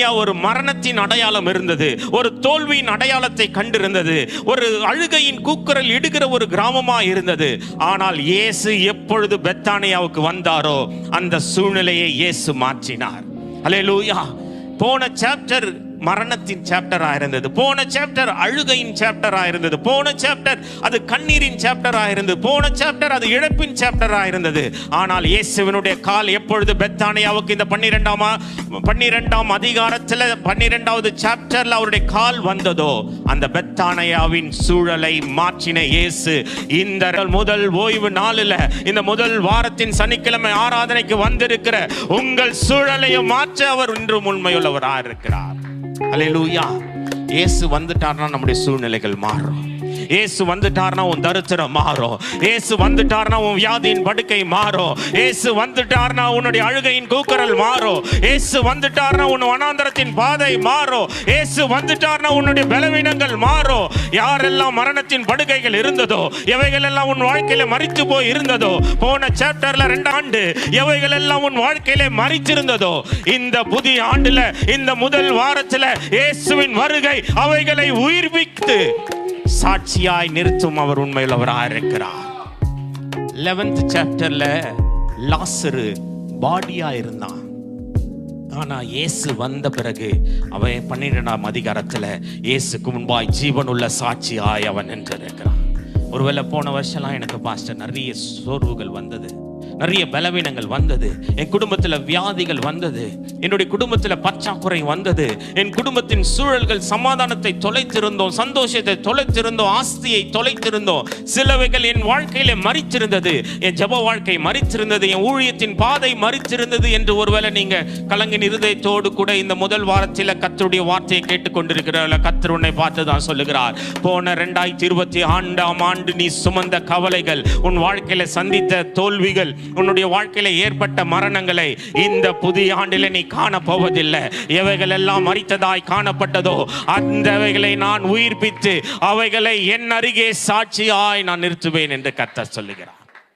பெத்தானியா ஒரு மரணத்தின் அடையாளம் இருந்தது. ஒரு தோல்வியின் அடையாளத்தை கண்டிருந்தது. ஒரு அழுகையின் கூக்குரல் இடுகிற ஒரு கிராமமா இருந்தது. ஆனால் இயேசு எப்பொழுது பெத்தானியாவுக்கு வந்தாரோ அந்த சூழ்நிலையை இயேசு மாற்றினார். அல்லேலூயா போன சாப்டர் மரணத்தின் சாப்டரா இருந்தது. போன சாப்டர் அழுகையின் சாப்டரா இருந்தது. போன சாப்டர் அது கண்ணீரின் சாப்டரா இருந்தது. போன சாப்டர் அது இழப்பின் சாப்டரா இருந்தது. ஆனால் இயேசுவினுடைய கால் எப்பொழுது பெத்தானியாவுக்கு இந்த பன்னிரெண்டாம் பன்னிரெண்டாம் அதிகாரத்தில் பன்னிரெண்டாவது சாப்டர்ல அவருடைய கால் வந்ததோ அந்த பெத்தானியாவின் சூழலை மாற்றின இயேசு இந்த முதல் ஓய்வு நாளில் இந்த முதல் வாரத்தின் சனிக்கிழமை ஆராதனைக்கு வந்திருக்கிற உங்கள் சூழலையும் மாற்ற அவர் இன்றும் உண்மையுள்ளவராக இருக்கிறார் Hallelujah. இயேசு வந்துட்டார்னா நம்முடைய சூழ்நிலைகள் மாறும். இயேசு வந்துட்டார்னா உன் தரித்திரம் மாறும். இயேசு வந்துட்டார்னா உன் வியாதியின் படுக்கை மாறும். இயேசு வந்துட்டார்னா உன்னுடைய அழுகையின் கூக்குரல் மாறும். இயேசு வந்துட்டார்னா உன் வனாந்தரத்தின் பாதை மாறும். இயேசு வந்துட்டார்னா உன்னுடைய பலவீனங்கள் மாறும். யாரெல்லாம் மரணத்தின் படுக்கைகள் இருந்ததோ எவைகள் எல்லாம் உன் வாழ்க்கையில மறித்து போய் இருந்ததோ போன சாப்டர்ல ரெண்டு ஆண்டு எவைகள் எல்லாம் உன் வாழ்க்கையில மறிச்சிருந்ததோ இந்த புதிய ஆண்டுல இந்த முதல் வாரத்துல இயேசுவின் வருகை அவைகளை உயிர்ப்பித்து சாட்சியாய் நிறுத்தும் அவர் உண்மையுள்ளவராக இருக்கிறார் லெவன்த் சாப்டர்ல லாசரு பாடியா இருந்தான். ஆனா இயேசு வந்த பிறகு அவன் பன்னிரெண்டாம் அதிகாரத்துல இயேசுக்கு முன்பாய் ஜீவனுள்ள சாட்சியாய் அவன் நின்றிருக்கிறான். ஒருவேளை போன வருஷம்லாம் எனக்கு பாஸ்டர் நிறைய சோர்வுகள் வந்தது. நிறைய பலவீனங்கள் வந்தது. என் குடும்பத்தில் வியாதிகள் வந்தது. என்னுடைய குடும்பத்தில் பற்றாக்குறை வந்தது. என் குடும்பத்தின் சூழல்கள் சமாதானத்தை தொலைத்திருந்தோம் சந்தோஷத்தை தொலைத்திருந்தோம் ஆஸ்தியை தொலைத்திருந்தோம். சிலவைகள் என் வாழ்க்கையில மறித்திருந்தது என் ஜப வாழ்க்கை மறித்திருந்தது என் ஊழியத்தின் பாதை மறித்திருந்தது என்று ஒருவேளை நீங்க கலங்கின் இருதயத்தோடு கூட இந்த முதல் வாரத்தில் கத்தருடைய வார்த்தையை கேட்டுக்கொண்டிருக்கிற கத்தர் உன்னை பார்த்து தான் சொல்லுகிறார். போன ரெண்டாயிரத்தி இருபத்தி ஆண்டாம் ஆண்டு நீ சுமந்த கவலைகள் உன் வாழ்க்கையில சந்தித்த தோல்விகள் உன்னுடைய வாழ்க்கையில ஏற்பட்ட மரணங்களை இந்த புதிய ஆண்டில நீ காண போவதில்லை எவைகள் எல்லாம் மறித்ததாய் காணப்பட்டதோ அந்தவைகளை நான் உயிர்ப்பித்து அவைகளை என் அருகே சாட்சியாய் நான் நிறுத்துவேன் என்று கத்த சொல்லுகிறார்.